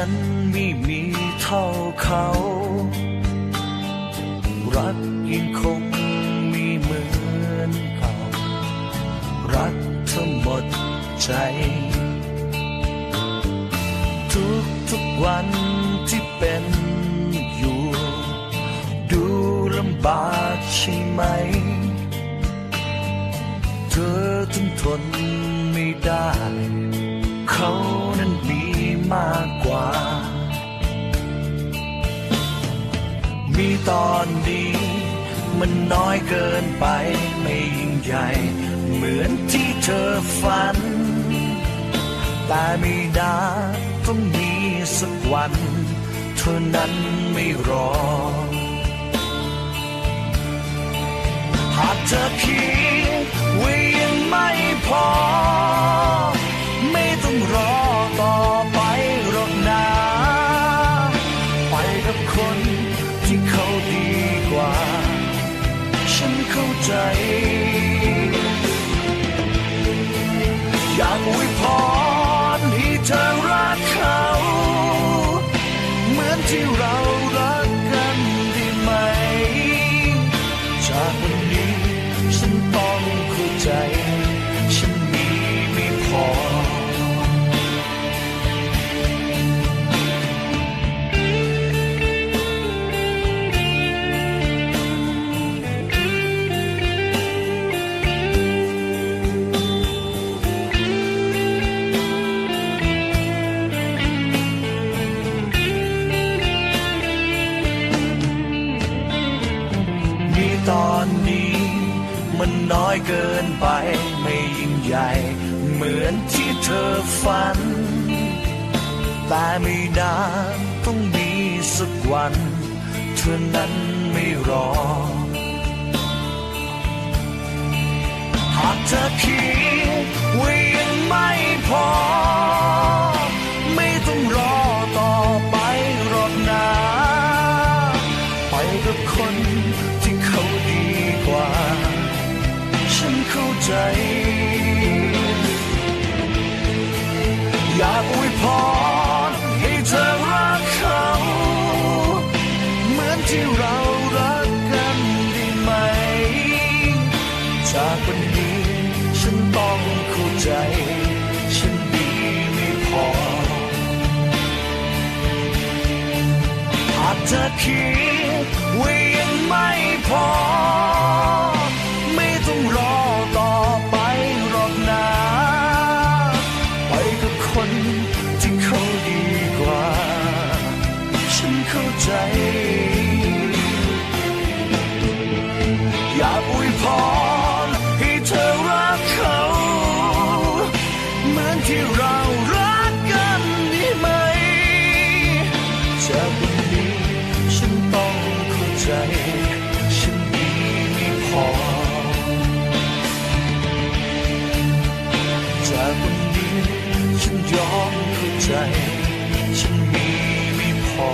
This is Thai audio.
ฉันไม่มีเท่าเขา รักยังคงมีเหมือนเก่า รักทั้งหมดใจ ทุกทุกวันที่เป็นอยู่ ดูลำบากใช่ไหม เธอทนทนไม่ได้ เขา ตอนดีมันน้อยเกินไปไม่ยิ่งใหญ่ เหมือนที่เธอฝัน แต่ไม่นานต้องมีสักวันเธอนั้นไม่รอ หากเธอคิดว่ายังไม่พอ เข้าใจ อยากอวย มันน้อยเกินไป ไม่ยิ่งใหญ่ เหมือนที่เธอฝัน แต่ไม่นานต้องมีสักวัน เธอนั้นไม่รอ หากเธอคิดว่ายังไม่พอ ใจ อยากอวยพรให้เธอรักเขา เหมือนที่เรารักกันได้ไหม จากวันนี้ฉันต้องเข้าใจ ฉันดีไม่พอ หากเธอคิด อย่ากอุยพรให้เธอรักเขาเหมือนที่เรารักกันดีไหมจากวันนี้ฉันต้องเข้าใจ ฉันมีไม่พอ จากวันนี้ฉันยอมเข้าใจ ฉันมีไม่พอ